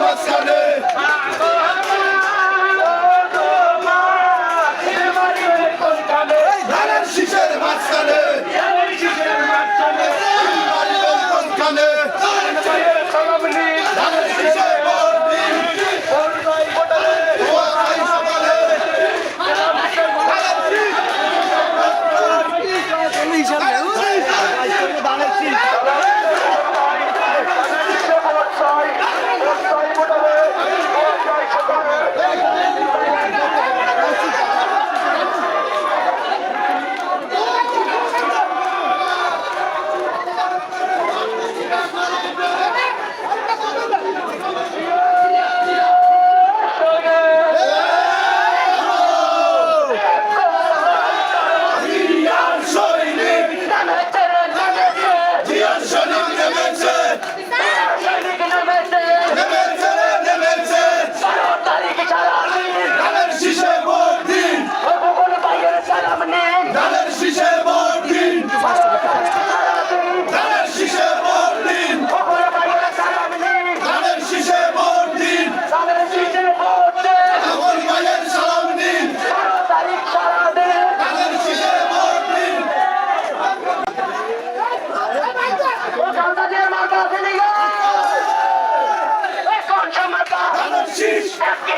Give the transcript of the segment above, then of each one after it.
মাঝখানে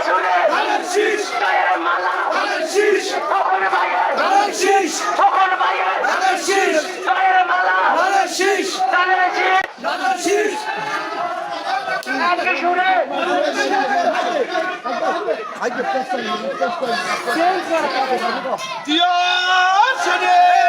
চুলে গায়ের মালা। তখন ভাইয়ের তখন ভাইয়ের গায়ের মালা। তাদের শীষ। Diyor seni.